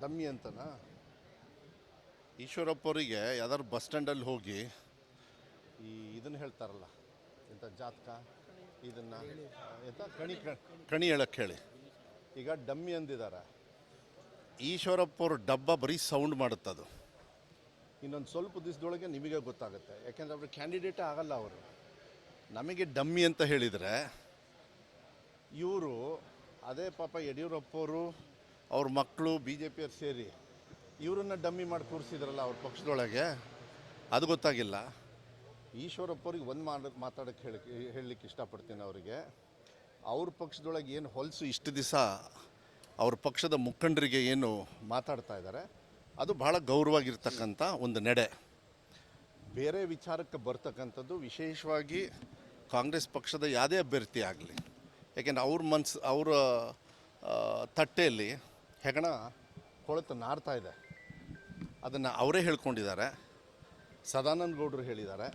Dummy ಅಂತನಾ? ಈಶ್ವರಪ್ಪ ಅವರಿಗೆ ಯಾವ್ದಾದ್ರು ಬಸ್ ಸ್ಟ್ಯಾಂಡಲ್ಲಿ ಹೋಗಿ ಈ ಇದನ್ನು ಹೇಳ್ತಾರಲ್ಲ ಎಂಥ ಜಾತಕ? ಇದನ್ನು ಎಂಥ ಕಣಿ ಕಣಿ ಹೇಳಕ್ಕೆ ಹೇಳಿ. ಈಗ ಡಮ್ಮಿ ಅಂದಿದ್ದಾರೆ ಈಶ್ವರಪ್ಪ ಅವ್ರ ಡಬ್ಬ ಬರೀ ಸೌಂಡ್ ಮಾಡುತ್ತದು. ಇನ್ನೊಂದು ಸ್ವಲ್ಪ ದಿವಸದೊಳಗೆ ನಿಮಗೆ ಗೊತ್ತಾಗುತ್ತೆ. ಯಾಕೆಂದ್ರೆ ಅವರು ಕ್ಯಾಂಡಿಡೇಟ್ ಆಗಲ್ಲ ಅವರು. ನಮಗೆ ಡಮ್ಮಿ ಅಂತ ಹೇಳಿದರೆ ಇವರು ಅದೇ ಪಾಪ ಯಡಿಯೂರಪ್ಪವರು ಅವ್ರ ಮಕ್ಕಳು ಬಿ ಜೆ ಪಿಯವ್ರು ಸೇರಿ ಇವರನ್ನ ಡಮ್ಮಿ ಮಾಡಿ ಕೂರಿಸಿದ್ರಲ್ಲ ಅವ್ರ ಪಕ್ಷದೊಳಗೆ, ಅದು ಗೊತ್ತಾಗಿಲ್ಲ. ಈಶ್ವರಪ್ಪವ್ರಿಗೆ ಒಂದು ಮಾಡ ಮಾತಾಡೋಕ್ಕೆ ಹೇಳಿ, ಹೇಳಲಿಕ್ಕೆ ಇಷ್ಟಪಡ್ತೀನಿ ಅವರಿಗೆ. ಅವ್ರ ಪಕ್ಷದೊಳಗೆ ಏನು ಹೊಲಸು ಇಷ್ಟು ದಿವಸ ಅವ್ರ ಪಕ್ಷದ ಮುಖಂಡರಿಗೆ ಏನು ಮಾತಾಡ್ತಾ ಇದ್ದಾರೆ ಅದು ಭಾಳ ಗೌರವಾಗಿರ್ತಕ್ಕಂಥ ಒಂದು ನಡೆ. ಬೇರೆ ವಿಚಾರಕ್ಕೆ ಬರ್ತಕ್ಕಂಥದ್ದು ವಿಶೇಷವಾಗಿ ಕಾಂಗ್ರೆಸ್ ಪಕ್ಷದ ಯಾವುದೇ ಅಭ್ಯರ್ಥಿ ಆಗಲಿ, ಯಾಕೆಂದರೆ ಅವ್ರ ಮನ್ಸು, ಅವರ ತಟ್ಟೆಯಲ್ಲಿ ಹೆಗಣ ಕೊಳೆತು ನಾರ್ತಾ ಇದೆ. ಅದನ್ನು ಅವರೇ ಹೇಳ್ಕೊಂಡಿದ್ದಾರೆ. ಸದಾನಂದ ಗೌಡರು ಹೇಳಿದ್ದಾರೆ.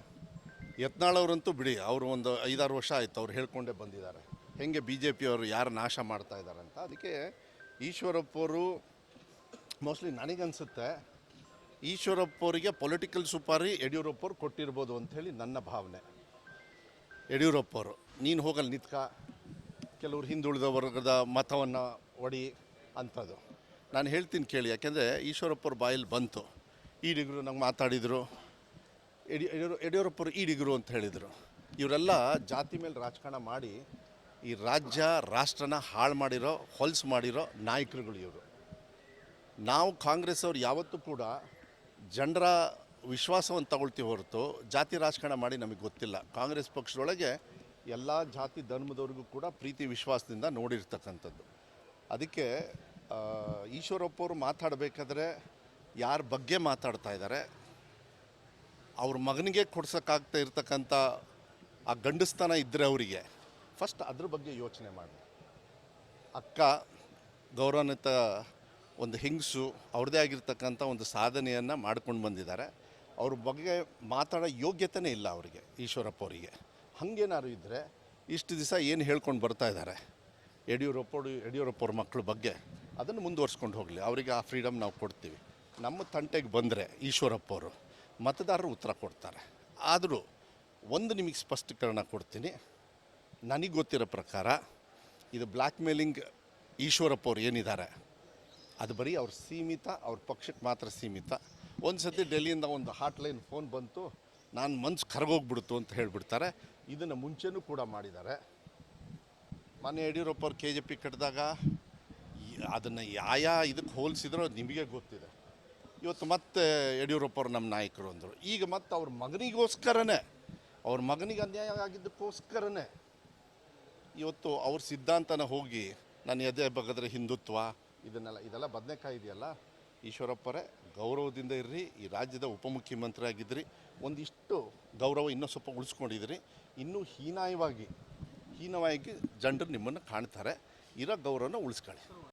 ಯತ್ನಾಳ್ ಅವರಂತೂ ಬಿಡಿ, ಅವರು ಒಂದು ಐದಾರು ವರ್ಷ ಆಯಿತು ಅವ್ರು ಹೇಳ್ಕೊಂಡೇ ಬಂದಿದ್ದಾರೆ. ಹೆಂಗೆ ಬಿ ಜೆ ಪಿಯವರು ಯಾರು ನಾಶ ಮಾಡ್ತಾ ಇದ್ದಾರೆ ಅಂತ. ಅದಕ್ಕೆ ಈಶ್ವರಪ್ಪವರು ಮೋಸ್ಟ್ಲಿ ನನಗನ್ಸುತ್ತೆ ಈಶ್ವರಪ್ಪವರಿಗೆ ಪೊಲಿಟಿಕಲ್ ಸುಪಾರಿ ಯಡಿಯೂರಪ್ಪವ್ರು ಕೊಟ್ಟಿರ್ಬೋದು ಅಂಥೇಳಿ ನನ್ನ ಭಾವನೆ. ಯಡಿಯೂರಪ್ಪವರು ನೀನು ಹೋಗಲ್ಲಿ ನಿತ್ಕ, ಕೆಲವರು ಹಿಂದುಳಿದ ವರ್ಗದ ಮತವನ್ನು ಒಡಿ ಅಂಥದ್ದು. ನಾನು ಹೇಳ್ತೀನಿ ಕೇಳಿ, ಯಾಕೆಂದರೆ ಈಶ್ವರಪ್ಪರ ಬಾಯಲ್ಲಿ ಬಂತು. ಈಡಿಗರು ನಂಗೆ ಮಾತಾಡಿದರು. ಯಡಿ ಯಡಿಯೂರು ಯಡಿಯೂರಪ್ಪರು ಈಡಿಗರು ಅಂತ ಹೇಳಿದರು. ಇವರೆಲ್ಲ ಜಾತಿ ಮೇಲೆ ರಾಜಕಾರಣ ಮಾಡಿ ಈ ರಾಜ್ಯ, ರಾಷ್ಟ್ರನ ಹಾಳು ಮಾಡಿರೋ, ಹೊಲ್ಸು ಮಾಡಿರೋ ನಾಯಕರುಗಳು ಇವರು. ನಾವು ಕಾಂಗ್ರೆಸ್ ಅವ್ರು ಯಾವತ್ತೂ ಕೂಡ ಜನರ ವಿಶ್ವಾಸವನ್ನು ತಗೊಳ್ತೀವಿ ಹೊರತು ಜಾತಿ ರಾಜಕಾರಣ ಮಾಡಿ ನಮಗೆ ಗೊತ್ತಿಲ್ಲ. ಕಾಂಗ್ರೆಸ್ ಪಕ್ಷದೊಳಗೆ ಎಲ್ಲ ಜಾತಿ ಧರ್ಮದವ್ರಿಗೂ ಕೂಡ ಪ್ರೀತಿ ವಿಶ್ವಾಸದಿಂದ ನೋಡಿರ್ತಕ್ಕಂಥದ್ದು. ಅದಕ್ಕೆ ಈಶ್ವರಪ್ಪ ಅವರು ಮಾತಾಡಬೇಕಾದ್ರೆ ಯಾರ ಬಗ್ಗೆ ಮಾತಾಡ್ತಾ ಇದ್ದಾರೆ ಅವ್ರ ಮಗನಿಗೆ ಕೊಡ್ಸೋಕ್ಕಾಗ್ತಾ ಇರ್ತಕ್ಕಂಥ ಆ ಗಂಡಸ್ತನ ಇದ್ದರೆ ಅವರಿಗೆ. ಫಸ್ಟ್ ಅದ್ರ ಬಗ್ಗೆ ಯೋಚನೆ ಮಾಡಿ ಅಕ್ಕ, ಗೌರವಾನ್ವಿತ ಒಂದು ಹಿಂಗ್ಸು ಅವ್ರದ್ದೇ ಆಗಿರ್ತಕ್ಕಂಥ ಒಂದು ಸಾಧನೆಯನ್ನು ಮಾಡ್ಕೊಂಡು ಬಂದಿದ್ದಾರೆ ಅವ್ರ ಬಗ್ಗೆ ಮಾತಾಡೋ ಯೋಗ್ಯತೆನೇ ಇಲ್ಲ ಅವರಿಗೆ ಈಶ್ವರಪ್ಪ ಅವರಿಗೆ ಹಾಗೇನಾದ್ರು ಇದ್ದರೆ ಇಷ್ಟು ದಿವಸ ಏನು ಹೇಳ್ಕೊಂಡು ಬರ್ತಾ ಇದ್ದಾರೆ ಯಡಿಯೂರಪ್ಪ ಯಡಿಯೂರಪ್ಪವ್ರ ಮಕ್ಕಳ ಬಗ್ಗೆ ಅದನ್ನು ಮುಂದುವರ್ಸ್ಕೊಂಡು ಹೋಗಲಿ. ಅವರಿಗೆ ಆ ಫ್ರೀಡಮ್ ನಾವು ಕೊಡ್ತೀವಿ. ನಮ್ಮ ತಂಟೆಗೆ ಬಂದರೆ ಈಶ್ವರಪ್ಪ ಅವರು ಮತದಾರರು ಉತ್ತರ ಕೊಡ್ತಾರೆ. ಆದರೂ ಒಂದು ನಿಮಗೆ ಸ್ಪಷ್ಟೀಕರಣ ಕೊಡ್ತೀನಿ. ನನಗೆ ಗೊತ್ತಿರೋ ಪ್ರಕಾರ ಇದು ಬ್ಲ್ಯಾಕ್ ಮೇಲಿಂಗ್ ಈಶ್ವರಪ್ಪ ಅವ್ರು ಏನಿದ್ದಾರೆ, ಅದು ಬರೀ ಅವ್ರ ಸೀಮಿತ, ಅವ್ರ ಪಕ್ಷಕ್ಕೆ ಮಾತ್ರ ಸೀಮಿತ. ಒಂದು ಸತಿ ಡೆಲ್ಲಿಯಿಂದ ಒಂದು ಹಾಟ್ಲೈನ್ ಫೋನ್ ಬಂತು. ನಾನು ಮನ್ಸು ಕರಗೋಗ್ಬಿಡ್ತು ಅಂತ ಹೇಳಿಬಿಡ್ತಾರೆ. ಇದನ್ನು ಮುಂಚೆನೂ ಕೂಡ ಮಾಡಿದ್ದಾರೆ. ಮೊನ್ನೆ ಯಡಿಯೂರಪ್ಪ ಅವ್ರು ಕೆ ಜೆ ಪಿ ಕಟ್ಟಿದಾಗ ಅದನ್ನು ಯಾಯ ಇದಕ್ಕೆ ಹೋಲಿಸಿದ್ರೋ ನಿಮಗೆ ಗೊತ್ತಿದೆ. ಇವತ್ತು ಮತ್ತೆ ಯಡಿಯೂರಪ್ಪ ಅವ್ರು ನಮ್ಮ ನಾಯಕರು ಅಂದರು. ಈಗ ಮತ್ತೆ ಅವ್ರ ಮಗನಿಗೋಸ್ಕರನೇ, ಅವ್ರ ಮಗನಿಗೆ ಅನ್ಯಾಯ ಆಗಿದ್ದಕ್ಕೋಸ್ಕರನೇ ಇವತ್ತು ಅವ್ರ ಸಿದ್ಧಾಂತನ ಹೋಗಿ ನಾನು ಎದೆ ಬಗದ್ರೆ ಹಿಂದುತ್ವ, ಇದನ್ನೆಲ್ಲ, ಇದೆಲ್ಲ ಬದನೆಕಾಯಿ ಇದೆಯಲ್ಲ? ಈಶ್ವರಪ್ಪರೇ, ಗೌರವದಿಂದ ಇರ್ರಿ, ಈ ರಾಜ್ಯದ ಉಪಮುಖ್ಯಮಂತ್ರಿ ಆಗಿದ್ರಿ ಒಂದಿಷ್ಟು ಗೌರವ ಇನ್ನೂ ಸ್ವಲ್ಪ ಉಳಿಸ್ಕೊಂಡಿದ್ರಿ ಇನ್ನೂ ಹೀನಾಯವಾಗಿ ಹೀನವಾಗಿ ಜನರು ನಿಮ್ಮನ್ನು ಕಾಣ್ತಾರೆ. ಇರೋ ಗೌರವನ ಉಳಿಸ್ಕೊಳ್ಳಿ.